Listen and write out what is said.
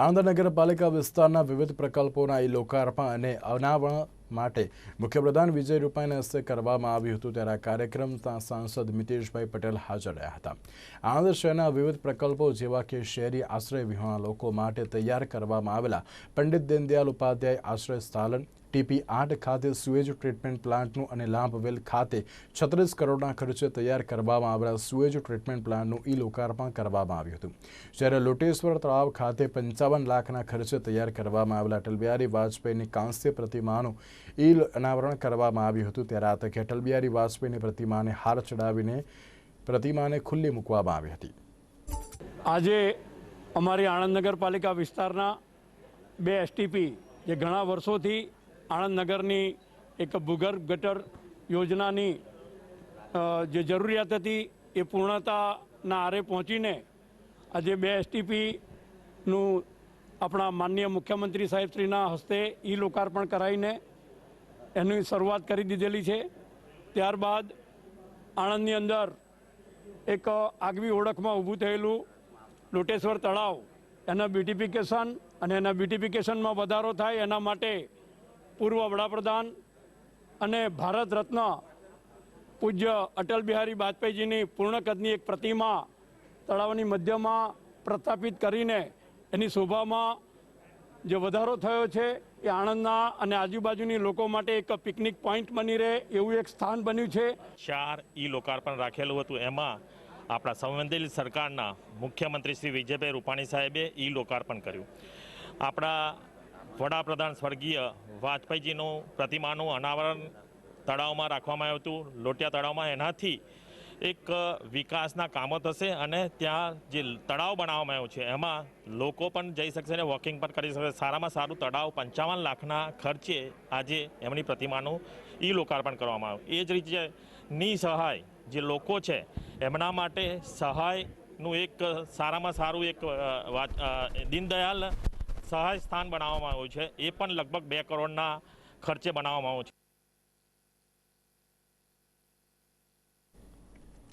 આણંદ નગરપાલિકા વિસ્તારના વિવિધ પ્રકલ્પોના એ લોકાર્પણ અને અનાવરણ માટે મુખ્યપ્રધાન વિજય રૂપાણીના હસ્તે કરવામાં આવ્યું હતું. ત્યારે આ કાર્યક્રમના સાંસદ મિતેશભાઈ પટેલ હાજર રહ્યા હતા. આણંદ શહેરના વિવિધ પ્રકલ્પો જેવા કે શહેરી આશ્રય વિહોણા લોકો માટે તૈયાર કરવામાં આવેલા પંડિત દીનદયાલ ઉપાધ્યાય આશ્રય સ્થાનન ટીપી આઠ ખાતે સુએજ ટ્રીટમેન્ટ પ્લાન્ટનું અને લાંભવેલ ખાતે છત્રીસ કરોડના ખર્ચે તૈયાર કરવામાં આવેલા સુએજ ટ્રીટમેન્ટ પ્લાન્ટનું ઈ લોકાર્પણ કરવામાં આવ્યું હતું. જ્યારે લોટેશ્વર તળાવ ખાતે પંચાવન લાખના ખર્ચે તૈયાર કરવામાં આવેલા અટલ બિહારી વાજપેયીની કાંસ્ય પ્રતિમાનું ઈ અનાવરણ કરવામાં આવ્યું હતું. ત્યારે આ તકે અટલ બિહારી વાજપેયીની પ્રતિમાને હાર ચડાવીને પ્રતિમાને ખુલ્લી મૂકવામાં આવી હતી. આજે અમારી આણંદ નગરપાલિકા વિસ્તારના બે એસટીપી જે ઘણા વર્ષોથી આણંદ નગરની એક ભૂગર્ભ ગટર યોજનાની જે જરૂરિયાત હતી એ પૂર્ણતાના આરે પહોંચીને આજે બે એસટીપીનું આપણા માનનીય મુખ્યમંત્રી સાહેબશ્રીના હસ્તે ઈ લોકાર્પણ કરાવીને એની શરૂઆત કરી દીધેલી છે. ત્યારબાદ આણંદની અંદર એક આગવી ઓળખમાં ઊભું થયેલું લોટેશ્વર તળાવ, એના બ્યુટિફિકેશન અને એના બ્યુટિફિકેશનમાં વધારો થાય એના માટે પૂર્વ વડાપ્રધાન અને ભારત રત્ન પૂજ્ય અટલ બિહારી વાજપેયીજીની પૂર્ણકદની એક પ્રતિમા તળાવની મધ્યમાં પ્રસ્થાપિત કરીને એની શોભામાં જે વધારો થયો છે એ આણંદના અને આજુબાજુની લોકો માટે એક પિકનિક પોઈન્ટ બની રહે એવું એક સ્થાન બન્યું છે. ચાર ઈ લોકાર્પણ રાખેલું હતું. એમાં આપણા સંવેદનશીલ સરકારના મુખ્યમંત્રી શ્રી વિજયભાઈ રૂપાણી સાહેબે ઈ લોકાર્પણ કર્યું. આપણા વડાપ્રધાન સ્વર્ગીય વાજપેયીજીનું પ્રતિમાનું અનાવરણ તળાવમાં રાખવામાં આવ્યું હતું. લોટિયા તળાવમાં એનાથી એક વિકાસના કામો થશે અને ત્યાં જે તળાવ બનાવવામાં આવ્યું છે, એમાં લોકો પણ જઈ શકશે અને વોકિંગ પણ કરી શકશે. સારામાં સારું તળાવ પંચાવન લાખના ખર્ચે આજે એમની પ્રતિમાનું ઈ લોકાર્પણ કરવામાં આવ્યું. એ જ રીતે નિસહાય જે લોકો છે, એમના માટે સહાયનું એક સારામાં સારું એક દીનદયાલ સહાય સ્થાન બનાવવામાં આવ્યું છે. એ પણ લગભગ બે કરોડના ખર્ચે બનાવવામાં આવ્યું છે.